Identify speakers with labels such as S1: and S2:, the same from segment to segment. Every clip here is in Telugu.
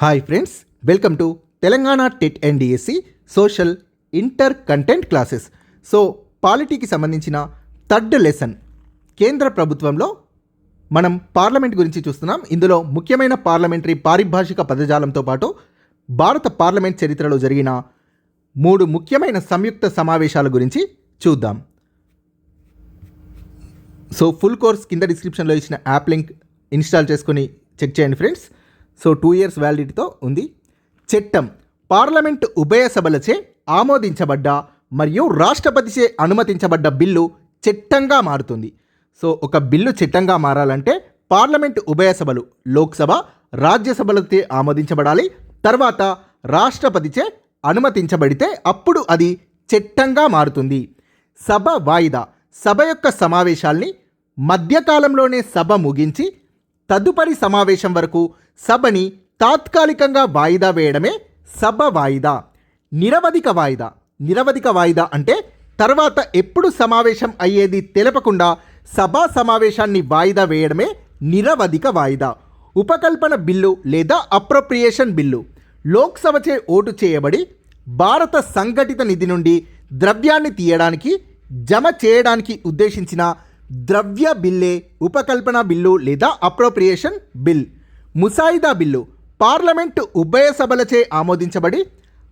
S1: Hi friends welcome to Telangana TET NDSC social inter content classes. So పాలిటీకి సంబంధించిన థర్డ్ లెసన్. కేంద్ర ప్రభుత్వంలో మనం పార్లమెంట్ గురించి చూస్తున్నాం. ఇందులో ముఖ్యమైన పార్లమెంటరీ పారిభాషిక పదజాలంతో పాటు భారత పార్లమెంట్ చరిత్రలో జరిగిన మూడు ముఖ్యమైన సంయుక్త సమావేశాల గురించి చూద్దాం. సో ఫుల్ కోర్స్ కింద డిస్క్రిప్షన్లో ఇచ్చిన యాప్ లింక్ ఇన్స్టాల్ చేసుకొని చెక్ చేయండి ఫ్రెండ్స్. సో టూ ఇయర్స్ వ్యాలిడిటీతో ఉంది. చట్టం పార్లమెంటు ఉభయ సభలచే ఆమోదించబడ్డ మరియు రాష్ట్రపతిచే అనుమతించబడ్డ బిల్లు చట్టంగా మారుతుంది. సో ఒక బిల్లు చట్టంగా మారాలంటే పార్లమెంటు ఉభయ సభలు లోక్సభ రాజ్యసభలచే ఆమోదించబడాలి. తర్వాత రాష్ట్రపతిచే అనుమతించబడితే అప్పుడు అది చట్టంగా మారుతుంది. సభ వాయిదా. సభ యొక్క సమావేశాల్ని మధ్యకాలంలోనే సభ ముగించి తదుపరి సమావేశం వరకు సభని తాత్కాలికంగా వాయిదా వేయడమే సభ వాయిదా. నిరవధిక వాయిదా. నిరవధిక వాయిదా అంటే తర్వాత ఎప్పుడు సమావేశం అయ్యేది తెలపకుండా సభా సమావేశాన్ని వాయిదా వేయడమే నిరవధిక వాయిదా. ఉపకల్పన బిల్లు లేదా అప్రోప్రియేషన్ బిల్లు. లోక్సభచే ఓటు చేయబడి భారత సంఘటిత నిధి నుండి ద్రవ్యాన్ని తీయడానికి జమ చేయడానికి ఉద్దేశించిన ద్రవ్య బిల్లే ఉపకల్పన బిల్లు లేదా అప్రోప్రియేషన్ బిల్. ముసాయిదా బిల్లు పార్లమెంటు ఉభయ సభలచే ఆమోదించబడి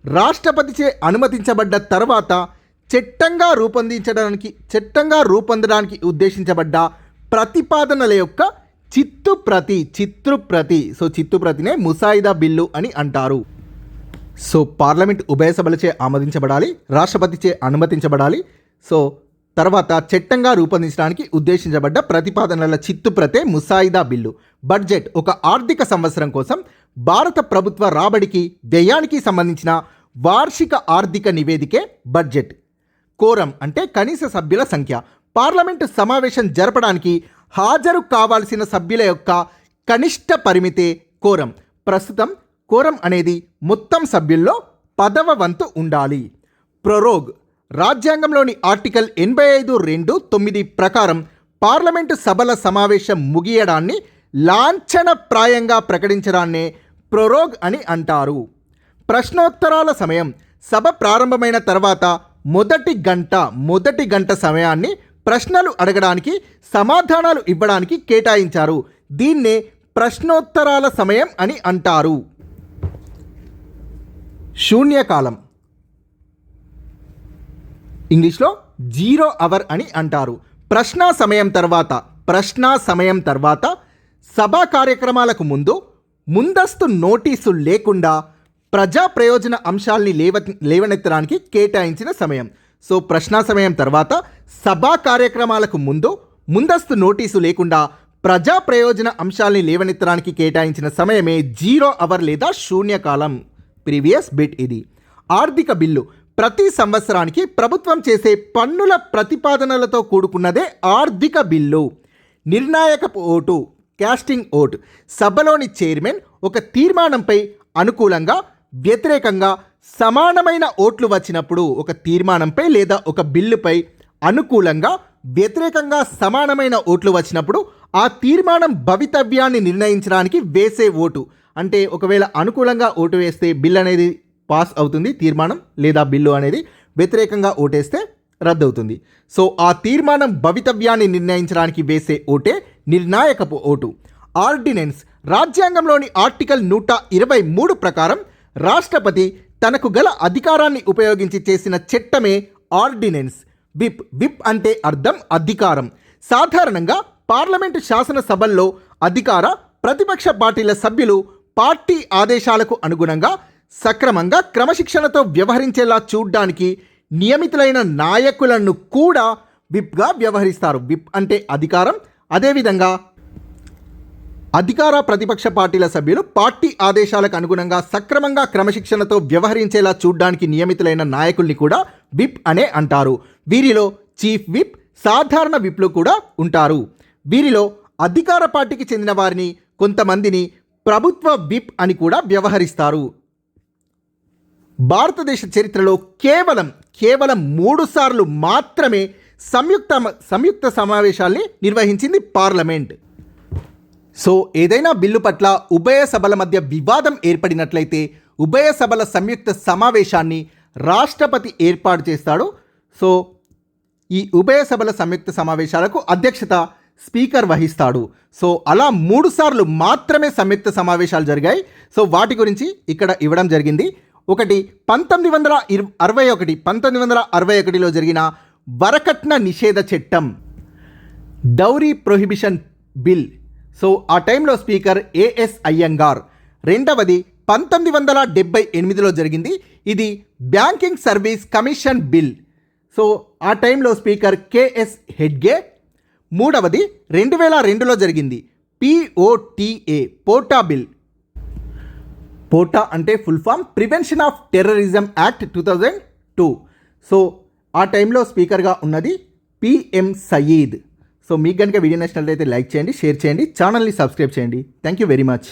S1: రాష్ట్రపతిచే అనుమతించబడ్డ తర్వాత చట్టంగా రూపొందించడానికి చట్టంగా రూపొందడానికి ఉద్దేశించబడ్డ ప్రతిపాదనల యొక్క చిత్తు ప్రతి ప్రతి. సో చిత్తుప్రతినే ముసాయిదా బిల్లు అని అంటారు. సో పార్లమెంట్ ఉభయ సభలచే ఆమోదించబడాలి రాష్ట్రపతిచే అనుమతించబడాలి. సో తర్వాత చట్టంగా రూపొందించడానికి ఉద్దేశించబడ్డ ప్రతిపాదనల చిత్తుప్రతే ముసాయిదా బిల్లు. బడ్జెట్ ఒక ఆర్థిక సంవత్సరం కోసం భారత ప్రభుత్వ రాబడికి వ్యయానికి సంబంధించిన వార్షిక ఆర్థిక నివేదికే బడ్జెట్. కోరం అంటే కనీస సభ్యుల సంఖ్య. పార్లమెంటు సమావేశం జరపడానికి హాజరు కావాల్సిన సభ్యుల యొక్క కనిష్ట పరిమితే కోరం. ప్రస్తుతం కోరం అనేది మొత్తం సభ్యుల్లో పదవ వంతు ఉండాలి. ప్రొరోగ్ రాజ్యాంగంలోని ఆర్టికల్ ఎనభై ఐదు రెండు తొమ్మిది ప్రకారం పార్లమెంటు సభల సమావేశం ముగియడాన్ని లాంఛనప్రాయంగా ప్రకటించడాన్నే ప్రొరోగ్ అని అంటారు. ప్రశ్నోత్తరాల సమయం. సభ ప్రారంభమైన తర్వాత మొదటి గంట మొదటి గంట సమయాన్ని ప్రశ్నలు అడగడానికి సమాధానాలు ఇవ్వడానికి కేటాయించారు. దీన్నే ప్రశ్నోత్తరాల సమయం అని అంటారు. శూన్యకాలం. ఇంగ్లీష్లో జీరో అవర్ అని అంటారు. ప్రశ్న సమయం తర్వాత ప్రశ్న సమయం తర్వాత సభా కార్యక్రమాలకు ముందు ముందస్తు నోటీసు లేకుండా ప్రజా ప్రయోజన అంశాల్ని లేవ లేవనెత్తడానికి కేటాయించిన సమయం. సో ప్రశ్న సమయం తర్వాత సభా కార్యక్రమాలకు ముందు ముందస్తు నోటీసు లేకుండా ప్రజా ప్రయోజన అంశాల్ని లేవనెత్తడానికి కేటాయించిన సమయమే జీరో అవర్ లేదా శూన్యకాలం. ప్రీవియస్ బిట్ ఇది. ఆర్థిక బిల్లు. ప్రతి సంవత్సరానికి ప్రభుత్వం చేసే పన్నుల ప్రతిపాదనలతో కూడుకున్నదే ఆర్థిక బిల్లు. నిర్ణాయకపు ఓటు క్యాస్టింగ్ ఓటు. సభలోని చైర్మన్ ఒక తీర్మానంపై అనుకూలంగా వ్యతిరేకంగా సమానమైన ఓట్లు వచ్చినప్పుడు ఒక తీర్మానంపై లేదా ఒక బిల్లుపై అనుకూలంగా వ్యతిరేకంగా సమానమైన ఓట్లు వచ్చినప్పుడు ఆ తీర్మానం భవితవ్యాన్ని నిర్ణయించడానికి వేసే ఓటు. అంటే ఒకవేళ అనుకూలంగా ఓటు వేస్తే బిల్ అనేది పాస్ అవుతుంది తీర్మానం లేదా బిల్లు అనేది వ్యతిరేకంగా ఓటేస్తే రద్దవుతుంది. సో ఆ తీర్మానం భవితవ్యాన్ని నిర్ణయించడానికి వేసే ఓటే నిర్ణాయకపు ఓటు. ఆర్డినెన్స్ రాజ్యాంగంలోని ఆర్టికల్ నూట ఇరవై మూడు ప్రకారం రాష్ట్రపతి తనకు గల అధికారాన్ని ఉపయోగించి చేసిన చట్టమే ఆర్డినెన్స్. విప్ విప్ అంటే అర్థం అధికారం. సాధారణంగా పార్లమెంటు శాసనసభల్లో అధికార ప్రతిపక్ష పార్టీల సభ్యులు పార్టీ ఆదేశాలకు అనుగుణంగా సక్రమంగా క్రమశిక్షణతో వ్యవహరించేలా చూడ్డానికి నియమితులైన నాయకులను కూడా విప్గా వ్యవహరిస్తారు. విప్ అంటే అధికారం. అదేవిధంగా అధికార ప్రతిపక్ష పార్టీల సభ్యులు పార్టీ ఆదేశాలకు అనుగుణంగా సక్రమంగా క్రమశిక్షణతో వ్యవహరించేలా చూడ్డానికి నియమితులైన నాయకుల్ని కూడా విప్ అనే అంటారు. వీరిలో చీఫ్ విప్ సాధారణ విప్లు కూడా ఉంటారు. వీరిలో అధికార పార్టీకి చెందిన వారిని కొంతమందిని ప్రభుత్వ విప్ అని కూడా వ్యవహరిస్తారు. భారతదేశ చరిత్రలో కేవలం కేవలం మూడు సార్లు మాత్రమే సంయుక్త సంయుక్త సమావేశాల్ని నిర్వహించింది పార్లమెంట్. సో ఏదైనా బిల్లు పట్ల ఉభయ సభల మధ్య వివాదం ఏర్పడినట్లయితే ఉభయ సభల సంయుక్త సమావేశాన్ని రాష్ట్రపతి ఏర్పాటు చేస్తాడు. సో ఈ ఉభయ సభల సంయుక్త సమావేశాలకు అధ్యక్షత స్పీకర్ వహిస్తాడు. సో అలా మూడు సార్లు మాత్రమే సంయుక్త సమావేశాలు జరిగాయి. సో వాటి గురించి ఇక్కడ ఇవ్వడం జరిగింది. ఒకటి పంతొమ్మిది వందల ఇరు అరవై ఒకటి పంతొమ్మిది వందల అరవై ఒకటిలో జరిగిన వరకట్న నిషేధ చట్టం డౌరీ ప్రొహిబిషన్ బిల్. సో ఆ టైంలో స్పీకర్ ఏఎస్ అయ్యంగార్. రెండవది పంతొమ్మిది వందల డెబ్బై ఎనిమిదిలో జరిగింది. ఇది banking service commission bill. So ఆ టైంలో స్పీకర్ కేఎస్ హెడ్గే. మూడవది రెండు వేల రెండులో జరిగింది. పిఓటిఏ పోటా బిల్. పోటా అంటే full form prevention of terrorism act two thousand two so ఆ టైంలో స్పీకర్గా ఉన్నది పిఎం సయీద్ సో మీకు కనుక వీడియో నచ్చినట్లయితే లైక్ చేయండి షేర్ చేయండి ఛానల్ని సబ్స్క్రైబ్ చేయండి. Thank you very much